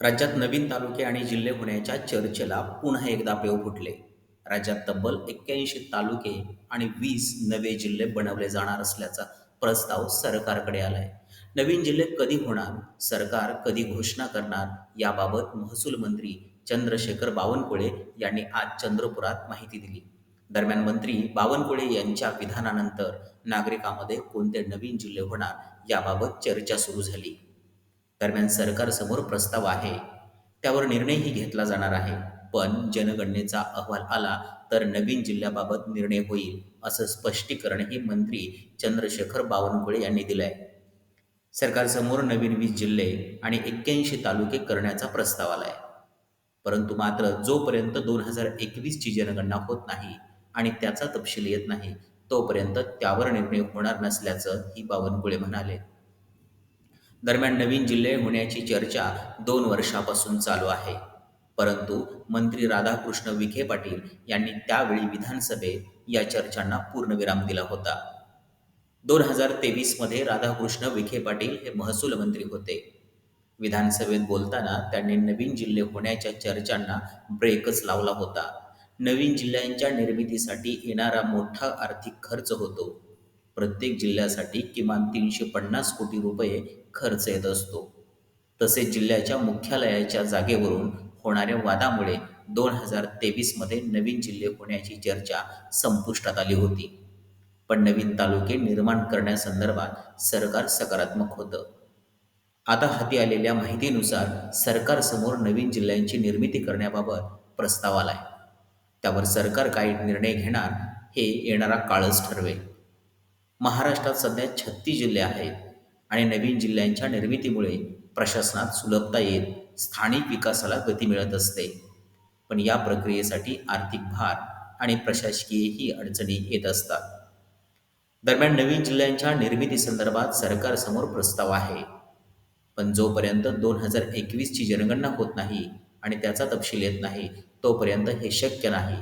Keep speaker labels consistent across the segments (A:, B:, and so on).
A: राज्यात नवीन तालुके आणि जिल्हे होण्याच्या चर्चेला पुन्हा एकदा पेव फुटले. राज्यात तब्बल एक्क्याऐंशी तालुके आणि वीस नवे जिल्हे बनवले जाणार असल्याचा प्रस्ताव सरकारकडे आलाय. नवीन जिल्हे कधी होणार सरकार कधी घोषणा करणार याबाबत महसूल मंत्री चंद्रशेखर बावनकुळे यांनी आज चंद्रपुरात माहिती दिली. दरम्यान मंत्री बावनकुळे यांच्या विधानानंतर नागरिकांमध्ये कोणते नवीन जिल्हे होणार याबाबत चर्चा सुरू झाली. दरम्यान सरकारसमोर प्रस्ताव आहे. त्यावर निर्णयही घेतला जाणार आहे. पण जनगणनेचा अहवाल आला तर नवीन जिल्ह्याबाबत निर्णय होईल असं स्पष्टीकरणही मंत्री चंद्रशेखर बावनकुळे यांनी दिलंय. सरकारसमोर नवीन वीस जिल्हे आणि एक्क्याऐंशी तालुके करण्याचा प्रस्ताव आलाय. परंतु मात्र जोपर्यंत दोन हजार एकवीसची जनगणना होत नाही आणि त्याचा तपशील येत नाही तोपर्यंत त्यावर निर्णय होणार नसल्याचं ही बावनकुळे म्हणाले. दरम्यान नवीन जिल्हे होण्याची चर्चा दोन वर्षापासून चालू आहे. परंतु मंत्री राधाकृष्ण विखे पाटील यांनी त्यावेळी विधानसभेत या चर्चांना पूर्णविराम दिला होता. दोन हजार तेवीसमध्ये राधाकृष्ण विखे पाटील हे महसूल मंत्री होते. विधानसभेत बोलताना त्यांनी नवीन जिल्हे होण्याच्या चर्चांना ब्रेकच लावला होता. नवीन जिल्ह्यांच्या निर्मितीसाठी येणारा मोठा आर्थिक खर्च होतो. प्रत्येक जिल्ह्यासाठी किमान तीनशे पन्नास कोटी रुपये खर्च येत असतो. तसेच जिल्ह्याच्या मुख्यालयाच्या जागेवरून होणाऱ्या वादामुळे दोन हजार तेवीसमध्ये नवीन जिल्हे होण्याची चर्चा संपुष्टात आली होती. पण नवीन तालुके निर्माण करण्यासंदर्भात सरकार सकारात्मक होतं. आता हाती आलेल्या माहितीनुसार सरकारसमोर नवीन जिल्ह्यांची निर्मिती करण्याबाबत प्रस्ताव आलाय. त्यावर सरकार काही निर्णय घेणार हे येणारा काळच ठरवेल. महाराष्ट्रात सध्या छत्तीस जिल्हे आहेत आणि नवीन जिल्ह्यांच्या निर्मितीमुळे प्रशासनात सुलभता येत स्थानिक विकासाला गती मिळत असते. पण या प्रक्रियेसाठी आर्थिक भार आणि प्रशासकीयही अडचणी येत असतात. दरम्यान नवीन जिल्ह्यांच्या निर्मितीसंदर्भात सरकारसमोर प्रस्ताव आहे. पण जोपर्यंत दोन हजार एकवीसची जनगणना होत नाही आणि त्याचा तपशील येत नाही तोपर्यंत हे शक्य नाही.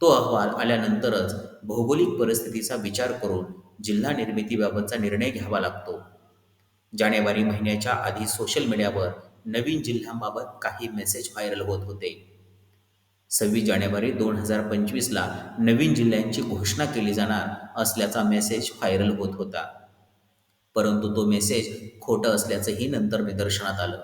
A: तो अहवाल आल्यानंतरच भौगोलिक परिस्थितीचा विचार करून जिल्हा निर्मितीबाबतचा निर्णय घ्यावा लागतो. जानेवारी महिन्याच्या आधी सोशल मीडियावर नवीन जिल्ह्यांबाबत काही मेसेज व्हायरल होत होते. सव्वीस जानेवारी दोन हजार पंचवीसला नवीन जिल्ह्यांची घोषणा केली जाणार असल्याचा मेसेज व्हायरल होत होता. परंतु तो मेसेज खोटं असल्याचंही नंतर निदर्शनात आलं.